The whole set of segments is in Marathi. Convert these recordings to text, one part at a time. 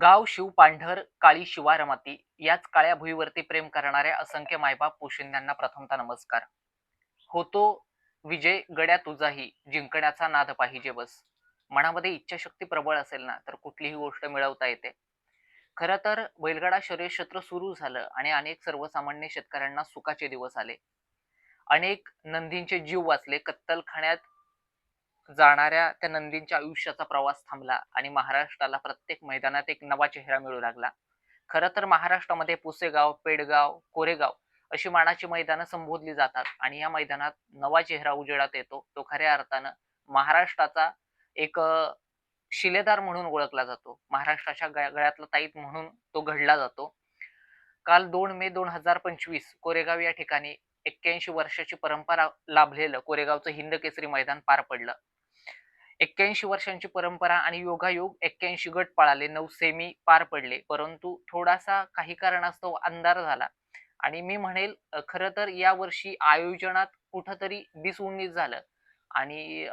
गाव शिव पांढर काळी शिवार माती याच काळ्या भुईवरती प्रेम करणाऱ्या असंख्य मायबाप पोशिंद्यांना प्रथमता नमस्कार. होतो विजय गड्या तुझाही जिंकण्याचा नाद पाहिजे बस. मनामध्ये इच्छाशक्ती प्रबळ असेल ना तर कुठलीही गोष्ट मिळवता येते. खरं तर बैलगाडा शर्यक्षेत्र सुरू झालं आणि अनेक सर्वसामान्य शेतकऱ्यांना सुखाचे दिवस आले. अनेक नंदींचे जीव वाचले कत्तलखान्यात जाणाऱ्या त्या नंदींच्या आयुष्याचा प्रवास थांबला आणि महाराष्ट्राला प्रत्येक मैदानात एक नवा चेहरा मिळू लागला. खरं तर महाराष्ट्रामध्ये पुसेगाव पेडगाव कोरेगाव अशी मानाची मैदानं संबोधली जातात आणि या मैदानात नवा चेहरा उजेडात येतो तो खऱ्या अर्थानं महाराष्ट्राचा एक शिलेदार म्हणून ओळखला जातो. महाराष्ट्राच्या गळ्या- गळ्यातला ताईत म्हणून तो घडला जातो. काल दोन मे दोन हजार पंचवीस कोरेगाव या ठिकाणी एक्क्याऐंशी वर्षाची परंपरा लाभलेलं कोरेगावचं हिंद केसरी मैदान पार पडलं. एक्क्याऐंशी वर्षांची परंपरा आणि योगायोग एक्क्याऐंशी गट पळाले नऊ सेमी पार पडले. परंतु थोडासा काही कारणास्तव अंधार झाला. आणि मी म्हणेल खर खरं तर या वर्षी आयोजनात कुठंतरी दिसउन्नीस झालं. आणि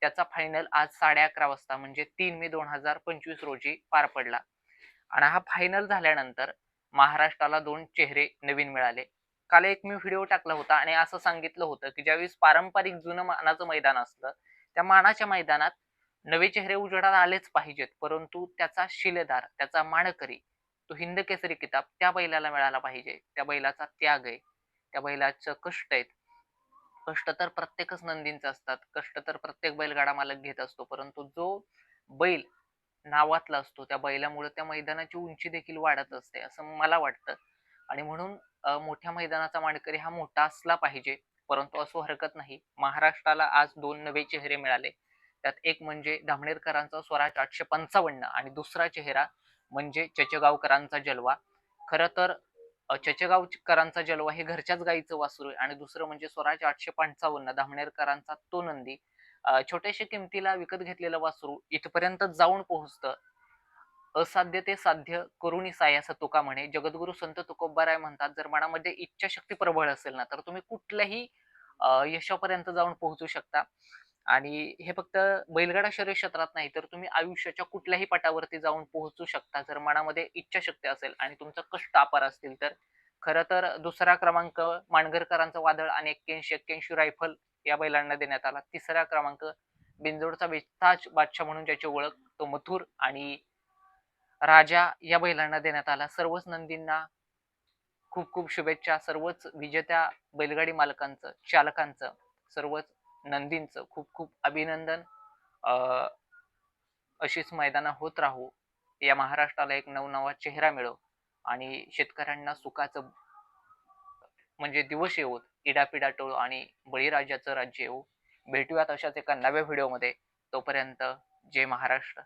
त्याचा फायनल आज साडे अकरा वाजता म्हणजे तीन मे दोन हजार पंचवीस रोजी पार पडला. आणि हा फायनल झाल्यानंतर महाराष्ट्राला दोन चेहरे नवीन मिळाले. काल एक मी व्हिडिओ टाकला होता आणि असं सांगितलं होतं की ज्यावेळेस पारंपरिक जुनं मानाचं मैदान असतं त्या मानाच्या मैदानात नवे चेहरे उजेडात आलेच पाहिजेत परंतु त्याचा शिलेदार त्याचा मानकरी तो हिंद केसरी किताब त्या बैलाला मिळाला पाहिजे. त्या बैलाचा त्याग आहे त्या बैलाचं कष्ट आहेत. कष्ट तर प्रत्येकच नंदींचं असतात कष्ट तर प्रत्येक बैलगाडा मालक घेत असतो परंतु जो बैल नावातला असतो त्या बैलामुळे त्या मैदानाची उंची देखील वाढत असते असं मला वाटतं. आणि म्हणून मोठ्या मैदानाचा मानकरी हा मोठा असला पाहिजे. परंतु असो हरकत नाही. महाराष्ट्राला आज दोन नवे चेहरे मिळाले. त्यात एक म्हणजे धामणेरकरांचा स्वराज आठशे पंचावन्न आणि दुसरा चेहरा म्हणजे चचेगावकरांचा जलवा. खरं तर चचेगावकरांचा जलवा हे घरच्याच गाईचं वासरू आहे आणि दुसरं म्हणजे स्वराज आठशे पंचावन्न धामणेरकरांचा तो नंदी. छोट्याशा किमतीला विकत घेतलेलं वासरू इथपर्यंत जाऊन पोहोचतं. असाध्य ते साध्य करुणी साय असं तुका म्हणे. जगद्गुरु संत तुकोबाराय म्हणतात जर मनामध्ये इच्छाशक्ती प्रबळ असेल ना तर तुम्ही कुठल्याही यशापर्यंत जाऊन पोहोचू शकता. आणि हे फक्त बैलगाडा शरीर क्षेत्रात नाही तर तुम्ही आयुष्याच्या कुठल्याही पटावरती जाऊन पोहोचू शकता. जर मनामध्ये इच्छाशक्ती असेल आणि तुमचं कष्ट अपार असतील तर खरं तर दुसरा क्रमांक मांडगरकरांचं वादळ आणि एक्क्याऐंशी एक्क्याऐंशी रायफल या बैलांना देण्यात आला. तिसरा क्रमांक बिंजोडचा विस्ताज बादशाह म्हणून ज्याची ओळख तो मथुर आणि राजा या बैलांना देण्यात आला. सर्वच नंदींना खूप खूप शुभेच्छा. सर्वच विजेत्या बैलगाडी मालकांचं चालकांचं सर्वच नंदींचं खूप खूप अभिनंदन. अशीच मैदानं होत राहू. या महाराष्ट्राला एक नवनवा चेहरा मिळो आणि शेतकऱ्यांना सुखाचं म्हणजे दिवस येऊत इडापिडा टोळ आणि बळीराजाचं राज्य येऊ भेटूयात अशाच एका नव्या व्हिडिओमध्ये. तोपर्यंत जय महाराष्ट्र.